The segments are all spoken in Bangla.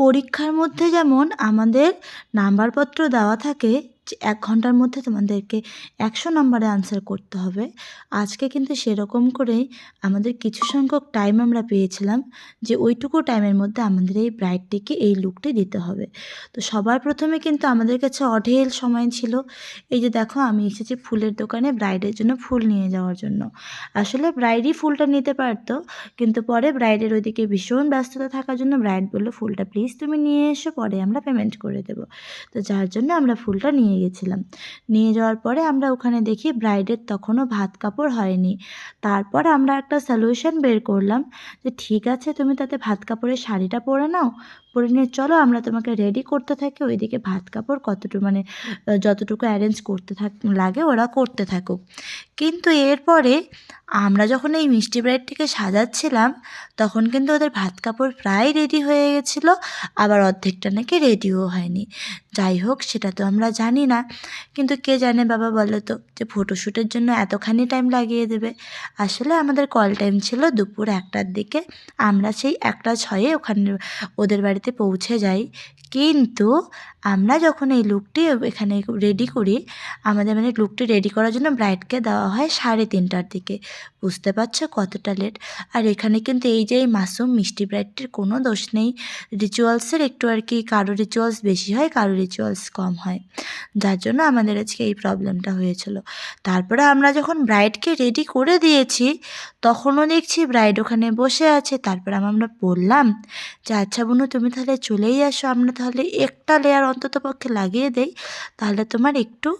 পরীক্ষার মধ্যে যেমন আমাদের নাম্বারপত্র দেওয়া থাকে এক ঘণ্টার মধ্যে তোমাদেরকে একশো নম্বরে আনসার করতে হবে। আজকে কিন্তু সেরকম করেই আমাদের কিছু সংখ্যক টাইম আমরা পেয়েছিলাম যে ওইটুকু টাইমের মধ্যে আমাদের এই ব্রাইডটিকে এই লুকটি দিতে হবে। তো সবার প্রথমে কিন্তু আমাদের কাছে অঢেল সময় ছিল। এই যে দেখো, আমি এসেছি ফুলের দোকানে ব্রাইডের জন্য ফুল নিয়ে যাওয়ার জন্য। আসলে ব্রাইডই ফুলটা নিতে পারতো, কিন্তু পরে ব্রাইডের ওইদিকে ভীষণ ব্যস্ততা থাকার জন্য ব্রাইড বলল, ফুলটা প্লিজ তুমি নিয়ে এসো, পরে আমরা পেমেন্ট করে দেবো। তো যার জন্য আমরা ফুলটা নিয়ে গেছিলাম। নিয়ে যাওয়ার পরে আমরা ওখানে দেখি ব্রাইডের তখনও ভাত কাপড় হয়নি। তারপর আমরা একটা সলিউশন বের করলাম যে, ঠিক আছে, তুমি তাতে ভাত কাপড়ের শাড়িটা পরে নাও, পরে নিয়ে চলো, আমরা তোমাকে রেডি করতে থাকি, ওইদিকে ভাত কাপড় কতটুকু মানে যতটুকু অ্যারেঞ্জ করতে থাক, লাগে ওরা করতে থাকুক। কিন্তু এরপরে আমরা যখন এই মিষ্টি ব্রাইডটিকে সাজাচ্ছিলাম, তখন কিন্তু ওদের ভাত কাপড় প্রায় রেডি হয়ে গেছিল, আবার অর্ধেকটা নাকি রেডিও হয়নি। যাই হোক, সেটা তো আমরা জানি। না। কিন্তু কে জানে বাবা বলো তো, যে ফটোশ্যুটের জন্য এতখানি টাইম লাগিয়ে দেবে। আসলে আমাদের কল টাইম ছিল দুপুর একটার দিকে। আমরা সেই একটা ছয়ে ওখানে ওদের বাড়িতে পৌঁছে যাই। কিন্তু আমরা যখন এই লুকটি এখানে রেডি করি, আমাদের মানে লুকটি রেডি করার জন্য ব্রাইডকে দেওয়া হয় সাড়ে তিনটার দিকে। বুঝতে পারছ কতটা লেট আর এখানে কিন্তু এই যে এই মাসুম মিষ্টি ব্রাইডটির কোনো দোষ নেই। রিচুয়ালসের একটু আর কি, কারও রিচুয়ালস বেশি হয়, কারও রিচুয়ালস কম হয়। যার জন্য আমাদের আজকে এই প্রবলেমটা হয়েছিল। তারপরে আমরা যখন ব্রাইডকে রেডি করে দিয়েছি, তখনও দেখছি ব্রাইড ওখানে বসে আছে। তারপরে আমরা বললাম যে আচ্ছা বোনু, তুমি তাহলে চলেই আসো। আমরা তাহলে একটা লেয়ার অন্তত পক্ষে লাগিয়ে দেই। তাহলে তোমার একটু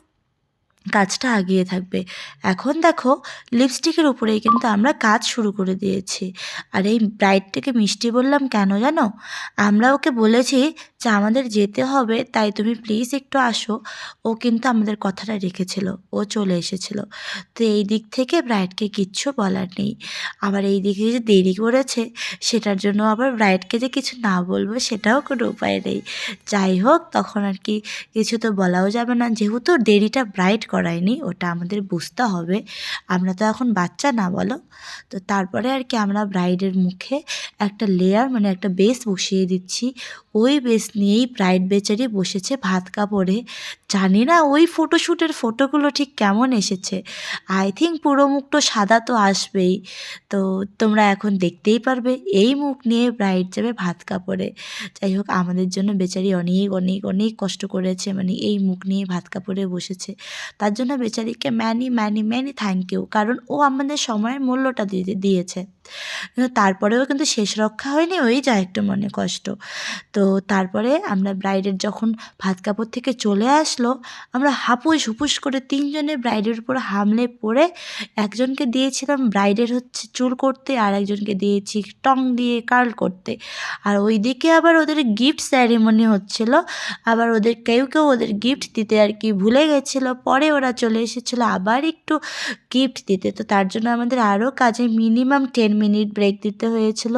কাজটা আগিয়ে থাকবে। এখন দেখো লিপস্টিকের উপরেই কিন্তু আমরা কাজ শুরু করে দিয়েছি। আর এই ব্রাইডটাকে মিষ্টি বললাম কেন জানো? আমরা ওকে বলেছি যে আমাদের যেতে হবে, তাই তুমি প্লিজ একটু আসো। ও কিন্তু আমাদের কথাটা রেখেছিল। ও চলে এসেছিল। তো এই দিক থেকে ব্রাইডকে কিচ্ছু বলার নেই। আবার এই দিকে যে দেরি করেছে, সেটার জন্য আবার ব্রাইডকে যে কিছু না বলব, সেটাও কোনো উপায় নেই। যাই হোক, তখন আর কি কিছু তো বলাও যাবে না। যেহেতু দেরিটা ব্রাইট করায়নি, ওটা আমাদের বুঝতে হবে। আমরা তো এখন বাচ্চা না, বলো? তো তারপরে আর কি আমরা ব্রাইডের মুখে একটা লেয়ার মানে একটা বেস বসিয়ে দিচ্ছি। ওই বেস নিয়েই ব্রাইড বেচারি বসেছে ভাত কাপড়ে জানি না ওই ফটোশ্যুটের ফটোগুলো ঠিক কেমন এসেছে। আই থিঙ্ক পুরো মুখটা সাদা তো আসবেই। তো তোমরা এখন দেখতেই পারবে এই মুখ নিয়ে ব্রাইড যাবে ভাত কাপড়ে যাই হোক, আমাদের জন্য বেচারি অনেক অনেক অনেক কষ্ট করেছে। মানে এই মুখ নিয়ে ভাত কাপড়ে বসেছে। তার জন্য বেচারিকে many many many thank you কারণ ও আমাদের সময়ের মূল্যটা দিয়ে দিয়েছে। তারপরেও কিন্তু শেষ রক্ষা হয়নি, ওই যা একটু মনে কষ্ট। তো তারপরে আমরা ব্রাইডের যখন ভাত কাপড় থেকে চলে আসলো, আমরা হাপুস হুপুস করে তিনজনে ব্রাইডের উপর হামলে পড়ে একজনকে দিয়েছিলাম ব্রাইডের হচ্ছে চুল করতে আর একজনকে দিয়েছি টং দিয়ে কার্ল করতে। আর ওইদিকে আবার ওদের গিফট স্যারেমনি হচ্ছিল, আবার ওদের কেউ কেউ ওদের গিফট দিতে আর কি ভুলে গেছিল, পরে ওরা চলে এসেছিল আবার একটু গিফট দিতে। তো তার জন্য আমাদের আরও কাজে মিনিমাম টেন মিনিট ব্রেক দিতে হয়েছিল।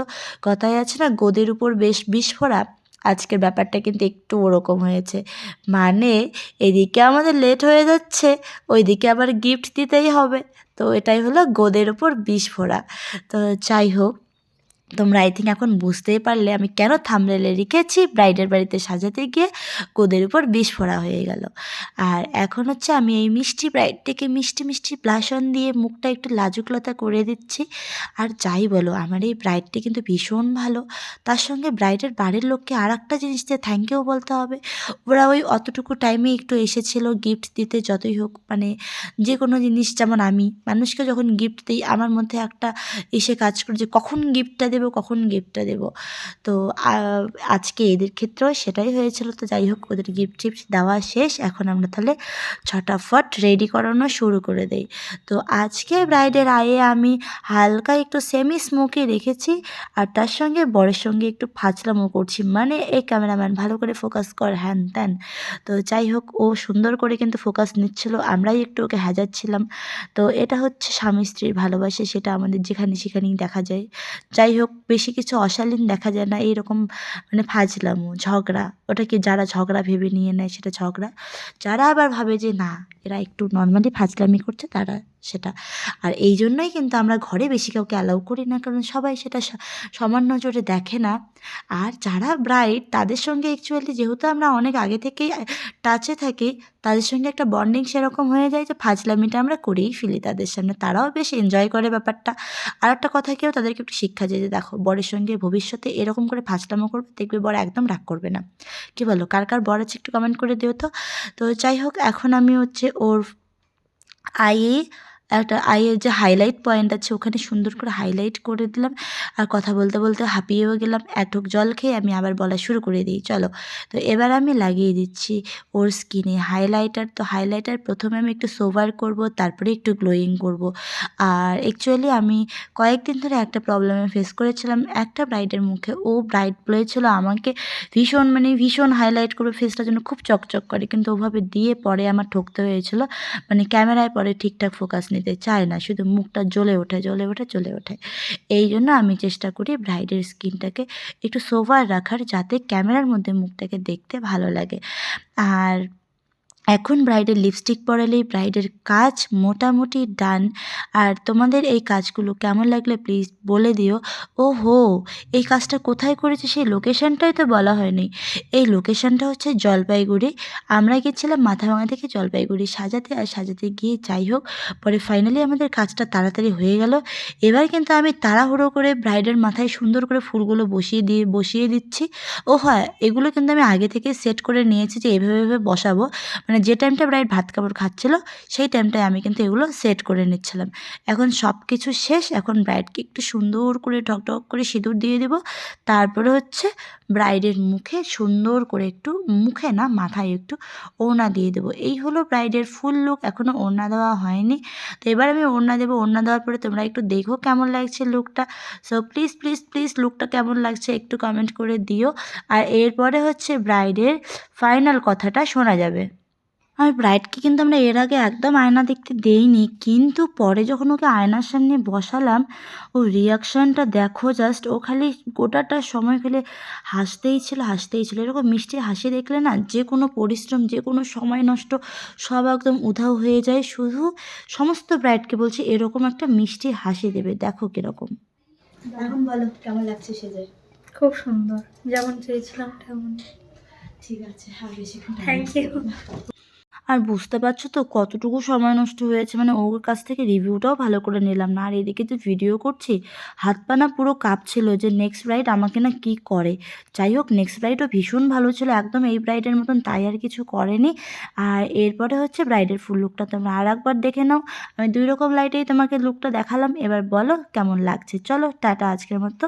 কথায় আছে না, গোদের উপর বেশ বিস্ফোরা আজকের ব্যাপারটা কিন্তু একটু ওরকম হয়েছে। মানে এদিকে আমাদের লেট হয়ে যাচ্ছে, ওইদিকে আবার গিফট দিতেই হবে। তো এটাই হলো গোদের ওপর বিষ ফোড়া তো যাই হোক তোমরা আই থিঙ্ক এখন বুঝতেই পারলে আমি কেন থামলেলে রেখেছি ব্রাইডের বাড়িতে সাজাতে গিয়ে কোদের উপর বিস্ফোরা হয়ে গেল। আর এখন হচ্ছে আমি এই মিষ্টি ব্রাইডটিকে মিষ্টি মিষ্টি ব্লাসন দিয়ে মুখটা একটু লাজুকলতা করে দিচ্ছি। আর যাই বলো, আমার এই ব্রাইডটি কিন্তু ভীষণ ভালো। তার সঙ্গে ব্রাইডের বাড়ির লোককে আর একটা জিনিস দিয়ে থ্যাংক ইউ বলতে হবে। ওরা ওই অতটুকু টাইমে একটু এসেছিল গিফট দিতে, যতই হোক মানে যে কোনো জিনিস, যেমন আমি, মানুষকে যখন গিফট দিই, আমার মধ্যে একটা এসে কাজ করে যে কখন গিফটটা দেবো কখন গিফটটা দেবো। তো আজকে এদের ক্ষেত্রেও সেটাই হয়েছিল। তো যাই হোক, ওদের গিফট টিফট দেওয়া শেষ। এখন আমরা তাহলে ছটাফট রেডি করানো শুরু করে দেই। তো আজকে ব্রাইডের আয়ে আমি হালকা একটু সেমি স্মোকি রেখেছি, আর তার সঙ্গে বরের সঙ্গে একটু ফাজলামো করছি। মানে এই ক্যামেরাম্যান ভালো করে ফোকাস কর। হ্যান ত্যান। তো যাই হোক, ও সুন্দর করে কিন্তু ফোকাস নিচ্ছিল। আমরাই একটু ওকে হাজাচ্ছিলাম। তো এটা হচ্ছে স্বামী স্ত্রীর ভালোবাসে, সেটা আমাদের যেখানে সেখানেই দেখা যায়। যাই হোক বেশি কিছু অশালীন দেখা যায় না, এইরকম মানে ফাজলামো, ঝগড়া। ওটা কি যারা ঝগড়া ভেবে নিয়ে নেয় সেটা ঝগড়া। যারা আবার ভাবে যে না, এরা একটু নর্মালি ফাজলামি করছে, তারা সেটা। আর এই জন্যই কিন্তু আমরা ঘরে বেশি কাউকে অ্যালাউ করি না, কারণ সবাই সেটা সমান নজরে দেখে না। আর যারা ব্রাইড তাদের সঙ্গে অ্যাকচুয়ালি যেহেতু আমরা অনেক আগে থেকেই টাচে থাকি, তাদের সঙ্গে একটা বন্ডিং সেরকম হয়ে যায় যে ফাজলামিটা আমরা করেই ফেলি তাদের সামনে। তারাও বেশ এনজয় করে ব্যাপারটা। আর একটা কথা কেউ তাদেরকে একটু শিক্ষা যে দেখো, বরের সঙ্গে ভবিষ্যতে এরকম করে ফাজলামো করবে, দেখবে বর একদম রাগ করবে না। কী বলো, কার কার বর আছে একটু কমেন্ট করে দিও তো। তো যাই হোক, এখন আমি হচ্ছে ওর আইয়ে একটা আইয়ের যে হাইলাইট পয়েন্ট আছে, ওখানে সুন্দর করে হাইলাইট করে দিলাম। আর কথা বলতে বলতে হাঁপিয়েও গেলাম। এক ঢোক জল খেয়ে আমি আবার বলা শুরু করে দিই, চলো। তো এবার আমি লাগিয়ে দিচ্ছি ওর স্কিনে হাইলাইটার তো হাইলাইটার প্রথমে আমি একটু সোভার করব, তারপরে একটু গ্লোয়িং করব। আর অ্যাকচুয়ালি আমি কয়েকদিন ধরে একটা প্রবলেমে ফেস করেছিলাম। একটা ব্রাইডের মুখে, ও ব্রাইড বলেছিল আমাকে ভীষণ মানে ভীষণ হাইলাইট করবে ফেসটা যেন খুব চকচক করে। কিন্তু ওভাবে দিয়ে পরে আমার ঠকতে হয়েছিল। মানে ক্যামেরায় পরে ঠিকঠাক ফোকাস নিতে চায় না, শুধু মুখটা জ্বলে ওঠে জ্বলে ওঠে জ্বলে ওঠে। এই জন্য আমি চেষ্টা করি ব্রাইডের স্কিনটাকে একটু সোভার রাখার, যাতে ক্যামেরার মধ্যে মুখটাকে দেখতে ভালো লাগে। আর এখন ব্রাইডের লিপস্টিক পরালেই ব্রাইডের কাজ মোটামুটি ডান আর তোমাদের এই কাজগুলো কেমন লাগলে প্লিজ বলে দিও। ও হো এই কাজটা কোথায় করেছে সেই লোকেশনটাই তো বলা হয়নি। এই লোকেশনটা হচ্ছে জলপাইগুড়ি। আমরা গেছিলাম মাথাভাঙা থেকে জলপাইগুড়ি সাজাতে। আর সাজাতে গিয়ে যাই হোক, পরে ফাইনালি আমাদের কাজটা তাড়াতাড়ি হয়ে গেল। এবার কিন্তু আমি তাড়াহুড়ো করে ব্রাইডের মাথায় সুন্দর করে ফুলগুলো বসিয়ে দিয়ে, বসিয়ে দিচ্ছি। ও হ্যাঁ এগুলো কিন্তু আমি আগে থেকে সেট করে নিয়েছি যে এভাবে এভাবে বসাবো। মানে যে টাইমটা ব্রাইড ভাত কাপড় খাচ্ছিলো, সেই টাইমটায় আমি কিন্তু এগুলো সেট করে নিচ্ছিলাম। এখন সব কিছু শেষ, এখন ব্রাইডকে একটু সুন্দর করে ঢকঢক করে সিঁদুর দিয়ে দেবো। তারপরে হচ্ছে ব্রাইডের মুখে সুন্দর করে একটু, মুখে না, মাথায় একটু ওড়না দিয়ে দেবো। এই হলো ব্রাইডের ফুল লুক এখনও ওড়না দেওয়া হয়নি। তো এবার আমি ওড়না দেবো। ওড়না দেওয়ার পরে তোমরা একটু দেখো কেমন লাগছে লুকটা সো প্লিজ প্লিজ প্লিজ লুকটা কেমন লাগছে একটু কমেন্ট করে দিও। আর এরপরে হচ্ছে ব্রাইডের ফাইনাল কথাটা শোনা যাবে। আর ব্রাইডকে কিন্তু আমরা এর আগে একদম আয়না দেখতে দেইনি কিন্তু পরে যখন ওকে আয়নার সামনে বসালাম ও রিয়াকশানটা দেখো জাস্ট ও খালি গোটাটা সময় ফেলে হাসতেই ছিল হাসতেই ছিল। এরকম মিষ্টি হাসি দেখলে না যে কোনো পরিশ্রম যে কোনো সময় নষ্ট সব একদম উধাও হয়ে যায়। শুধু সমস্ত ব্রাইডকে বলছি এরকম একটা মিষ্টি হাসি দেবে দেখো কীরকম। এখন বলো কেমন লাগছে সেজে? খুব সুন্দর যেমন চেয়েছিলাম তেমন। ঠিক আছে আর বেশিক্ষণ থ্যাংক ইউ আর বুঝতে পারছ তো কতটুকু সময় নষ্ট হয়েছে? মানে ওর কাছ থেকে রিভিউটাও ভালো করে নিলাম না। আর এদিকে যে ভিডিও করছি, হাত পা না পুরো কাঁপছিল যে নেক্সট ব্রাইড আমাকে না কি করে? যাই হোক নেক্সট ব্রাইডও ভীষণ ভালো ছিল, একদম এই ব্রাইডের মতন, তাই আর কিছু করেনি। আর এরপরে হচ্ছে ব্রাইডের ফুল লুকটা তোমরা আর একবার দেখে নাও। আমি দুই রকম লাইটেই তোমাকে লুকটা দেখালাম। এবার বলো কেমন লাগছে। চলো, টাটা, আজকের মতো।